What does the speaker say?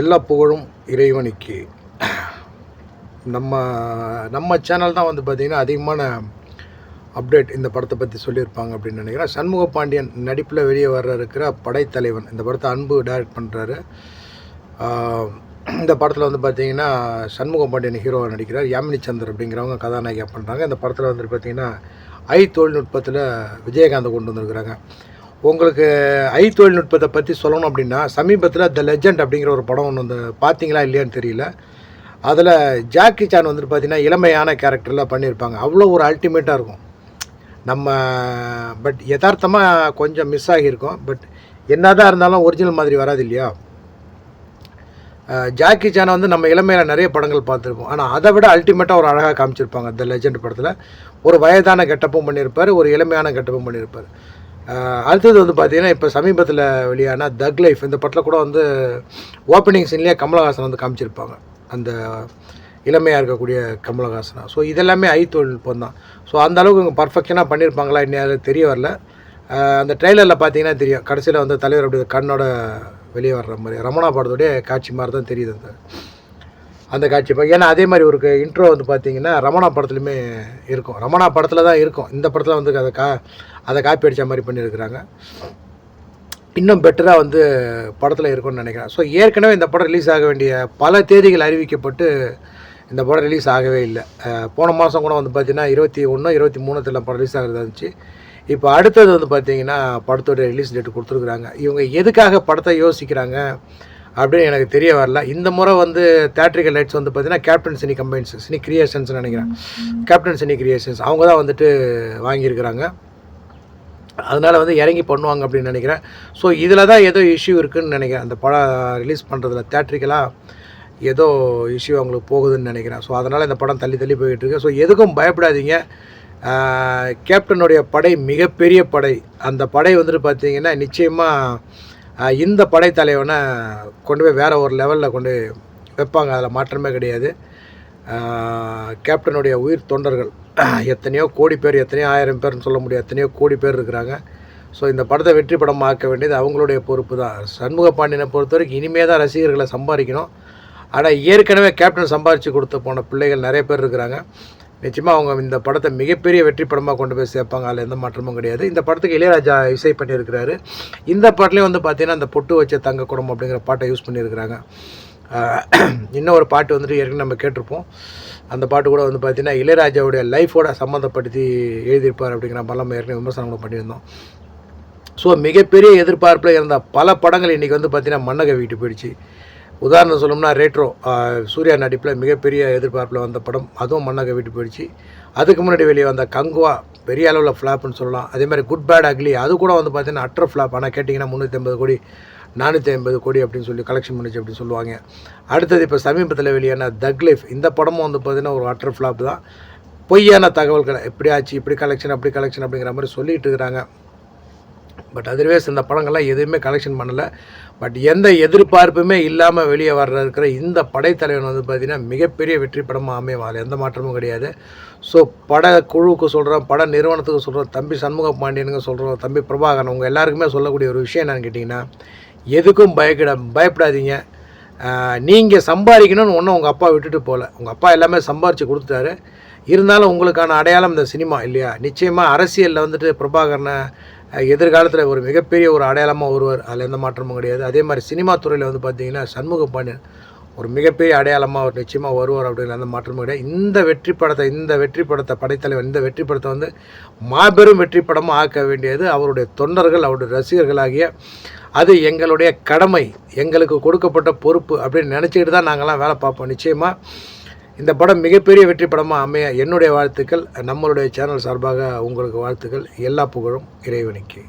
எல்லா புகழும் இறைவனுக்கு. நம்ம நம்ம சேனல் தான் வந்து பார்த்திங்கன்னா அதிகமான அப்டேட் இந்த படத்தை பற்றி சொல்லியிருப்பாங்க அப்படின்னு நினைக்கிறேன். சண்முக பாண்டியன் நடிப்பில் வெளியே வர இருக்கிற படைத்தலைவன் இந்த படத்தை அன்பு டைரக்ட் பண்ணுறாரு இந்த படத்தில் வந்து பார்த்திங்கன்னா சண்முக பாண்டியன் ஹீரோவாக நடிக்கிறார். யாமினி சந்தர் அப்படிங்கிறவங்க கதாநாயகியாக பண்ணுறாங்க இந்த படத்தில் வந்து பார்த்தீங்கன்னா ஐ தொழில்நுட்பத்தில் விஜயகாந்த் கொண்டு வந்திருக்கிறாங்க. உங்களுக்கு ஐ தொழில்நுட்பத்தை பற்றி சொல்லணும் அப்படின்னா சமீபத்தில் த லெஜண்ட் அப்படிங்கிற ஒரு படம் ஒன்று வந்து பார்த்தீங்களா இல்லையான்னு தெரியல. அதில் ஜாக்கி சான் வந்துட்டு பார்த்தீங்கன்னா இளமையான கேரக்டரில் பண்ணியிருப்பாங்க அவ்வளோ ஒரு அல்டிமேட்டாக இருக்கும். நம்ம பட் யதார்த்தமாக கொஞ்சம் மிஸ் ஆகியிருக்கோம். பட் என்ன தான் இருந்தாலும் ஒரிஜினல் மாதிரி வராது இல்லையா? ஜாக்கி சானை வந்து நம்ம இளமையில் நிறைய படங்கள் பார்த்துருப்போம். ஆனால் அதை விட அல்டிமேட்டாக ஒரு அழகாக காமிச்சிருப்பாங்க. த லெஜெண்ட் படத்தில் ஒரு வயதான கெட்டப்பும் பண்ணியிருப்பார் ஒரு இளமையான கெட்டப்பும் பண்ணியிருப்பார் அடுத்தது வந்து பார்த்தீங்கன்னா இப்போ சமீபத்தில் வெளியான தக் லைஃப் இந்த படத்தில் கூட வந்து ஓப்பனிங் சீன்லேயே கமலஹாசன் வந்து காமிச்சிருப்பாங்க. அந்த இளமையாக இருக்கக்கூடிய கமலஹாசனா. ஸோ இதெல்லாமே ஐ தொழில்நுட்பம் தான் ஸோ அந்த அளவுக்கு இவங்க பர்ஃபெக்ஷனாக பண்ணியிருப்பாங்களா இன்னும் தெரிய வரல. அந்த ட்ரெய்லரில் பார்த்தீங்கன்னா தெரியும். கடைசியில் வந்து தலைவர் அப்படி கண்ணோட வெளியே வர்ற மாதிரி ரமணா படத்துடைய காட்சி மாதிரி தான் தெரியுது அந்த அந்த காட்சி பா- ஏன்னா அதே மாதிரி ஒரு இன்ட்ரோ வந்து பார்த்தீங்கன்னா ரமணா படத்துலையுமே இருக்கும். ரமணா படத்தில் தான் இருக்கும். இந்த படத்தில் வந்து அதை கா அதை காப்பி அடித்த மாதிரி பண்ணியிருக்கிறாங்க. இன்னும் பெட்டராக வந்து படத்தில் இருக்கும்னு நினைக்கிறேன். ஸோ ஏற்கனவே இந்த படம் ரிலீஸ் ஆக வேண்டிய பல தேதிகள் அறிவிக்கப்பட்டு இந்த படம் ரிலீஸ் ஆகவே இல்லை. போன மாதம் கூட வந்து பார்த்தீங்கன்னா இருபத்தி ஒன்று இருபத்தி மூணுத்தில் படம் ரிலீஸ் ஆகிறதா இருந்துச்சு. இப்போ அடுத்தது வந்து பார்த்தீங்கன்னா படத்தோடைய ரிலீஸ் டேட் கொடுத்துருக்குறாங்க. இவங்க எதுக்காக படத்தை யோசிக்கிறாங்க? அப்படின்னு எனக்கு தெரிய வரல. இந்த முறை வந்து தேட்ரிக்கல் லைட்ஸ் வந்து பார்த்தீங்கன்னா captain cine combines cine creations நினைக்கிறேன். கேப்டன் சினி கிரியேஷன்ஸ் அவங்க தான் வந்துட்டு வாங்கியிருக்கிறாங்க. அதனால் வந்து இறங்கி பண்ணுவாங்க அப்படின்னு நினைக்கிறேன். ஸோ இதில் தான் ஏதோ இஷ்யூ இருக்குதுன்னு நினைக்கிறேன். அந்த படம் ரிலீஸ் பண்ணுறதுல தேட்ரிக்கலாக ஏதோ இஷ்யூ அவங்களுக்கு போகுதுன்னு நினைக்கிறேன். ஸோ அதனால் இந்த படம் தள்ளி தள்ளி போயிட்டு இருக்கு. ஸோ எதுக்கும் பயப்படாதீங்க. கேப்டனுடைய படை மிகப்பெரிய படை. அந்த படை வந்துட்டு பார்த்தீங்கன்னா நிச்சயமாக இந்த படைத்தலைவனை கொண்டு போய் வேறு ஒரு லெவலில் கொண்டு வைப்பாங்க. அதில் மாற்றமே கிடையாது. கேப்டனுடைய உயிர் தொண்டர்கள். எத்தனையோ கோடி பேர் எத்தனையோ ஆயிரம் பேர்னு சொல்ல முடியாது. எத்தனையோ கோடி பேர் இருக்கிறாங்க. ஸோ இந்த படத்தை வெற்றி படம் ஆக்க வேண்டியது அவங்களுடைய பொறுப்பு தான். சண்முக பாண்டியனை பொறுத்த வரைக்கும் இனிமே தான் ரசிகர்களை சம்பாதிக்கணும். ஆனால் ஏற்கனவே கேப்டன் சம்பாதிச்சு கொடுத்து போன பிள்ளைகள் நிறைய பேர் இருக்கிறாங்க. நிச்சயமாக அவங்க இந்த படத்தை மிகப்பெரிய வெற்றி படமாக கொண்டு போய் சேர்ப்பாங்க. அதில் எந்த மாற்றமும் கிடையாது. இந்த படத்துக்கு இளையராஜா இசை பண்ணியிருக்கிறாரு. இந்த பாட்டிலையும் வந்து பார்த்தீங்கன்னா அந்த பொட்டு வச்ச தங்க குடம் அப்படிங்கிற பாட்டை யூஸ் பண்ணியிருக்கிறாங்க. இன்னும் ஒரு பாட்டு வந்துட்டு ஏற்கனவே நம்ம கேட்டிருப்போம். அந்த பாட்டு கூட வந்து பார்த்தீங்கன்னா இளையராஜாவுடைய லைஃபோட சம்மந்தப்படுத்தி எழுதியிருப்பார் அப்படிங்கிற மாதிரிலாம் ஏற்கனவே விமர்சனம் கூட பண்ணியிருந்தோம். ஸோ மிகப்பெரிய எதிர்பார்ப்பில் இருந்த பல படங்கள் இன்றைக்கி வந்து பார்த்திங்கன்னா மண்ணகை வீட்டு போயிடுச்சு. உதாரணம் சொல்லணும்னா ரேட்ரோ சூர்யா நடிப்பில் மிகப்பெரிய எதிர்பார்ப்பில் வந்த படம் அதுவும் மண்ணாக வீட்டு போயிடுச்சு. அதுக்கு முன்னாடி வெளியே வந்த கங்குவா பெரிய அளவில் ஃப்ளாப்னு சொல்லலாம். அதே மாதிரி குட் பேட் அக்லி அது கூட வந்து பார்த்தீங்கன்னா அட்ரு ஃப்ளாப் ஆனால் கேட்டிங்கன்னா முந்நூற்றி ஐம்பது கோடி நானூற்றி ஐம்பது கோடி அப்படின்னு சொல்லி கலெக்ஷன் பண்ணிச்சு அப்படின்னு சொல்லுவாங்க. அடுத்தது இப்போ சமீபத்தில் வெளியான தக் லைஃப் இந்த படமும் வந்து பார்த்திங்கன்னா ஒரு அட்ரு ஃப்ளாப் தான். பொய்யான தகவல்களை இப்படி ஆச்சு இப்படி கலெக்ஷன் அப்படி கலெக்ஷன் அப்படிங்கிற மாதிரி சொல்லிகிட்டு இருக்கிறாங்க. பட் அதர்வைஸ் இந்த படங்கள்லாம் எதுவுமே கலெக்ஷன் பண்ணலை. பட் எந்த எதிர்பார்ப்புமே இல்லாமல் வெளியே வர்ற இருக்கிற இந்த படைத்தலைவன் வந்து பார்த்திங்கன்னா மிகப்பெரிய வெற்றி படமாக அமையும் அதில் எந்த மாற்றமும் கிடையாது. ஸோ பட குழுவுக்கு சொல்கிறோம் பட நிறுவனத்துக்கு சொல்கிறோம் தம்பி சண்முக பாண்டியனுங்க சொல்கிறோம் தம்பி பிரபாகரன் உங்கள் எல்லாருக்குமே சொல்லக்கூடிய ஒரு விஷயம் என்னன்னு கேட்டிங்கன்னா எதுக்கும் பயக்கிட பயப்படாதீங்க. நீங்கள் சம்பாதிக்கணும்னு ஒன்றும் உங்கள் அப்பா விட்டுட்டு போகல உங்கள் அப்பா எல்லாமே சம்பாரித்து கொடுத்துட்டாரு. இருந்தாலும் உங்களுக்கான அடையாளம் இந்த சினிமா இல்லையா? நிச்சயமாக அரசியலில் வந்துட்டு பிரபாகரனை எதிர்காலத்தில் ஒரு மிகப்பெரிய ஒரு அடையாளமாக வருவார் அதில் எந்த மாற்றமும் கிடையாது. அதே மாதிரி சினிமா துறையில் வந்து பார்த்தீங்கன்னா சண்முக பாண்டியன் ஒரு மிகப்பெரிய அடையாளமாக அவர் நிச்சயமாக வருவார் அப்படிங்கிற அந்த மாற்றமும் கிடையாது. இந்த வெற்றி படத்தை இந்த வெற்றி படத்தை படைத்தலைவன் இந்த வெற்றி படத்தை வந்து மாபெரும் வெற்றி படமாக ஆக்க வேண்டியது அவருடைய தொண்டர்கள் அவருடைய ரசிகர்களாகிய அது எங்களுடைய கடமை எங்களுக்கு கொடுக்கப்பட்ட பொறுப்பு அப்படின்னு நினச்சிக்கிட்டு தான் நாங்கள்லாம் வேலை பார்ப்போம். நிச்சயமாக இந்த படம் மிகப்பெரிய வெற்றி படமாக அமைய என்னுடைய வாழ்த்துக்கள் நம்மளுடைய சேனல் சார்பாக உங்களுக்கு வாழ்த்துக்கள். எல்லா புகழும் இறைவனுக்கு.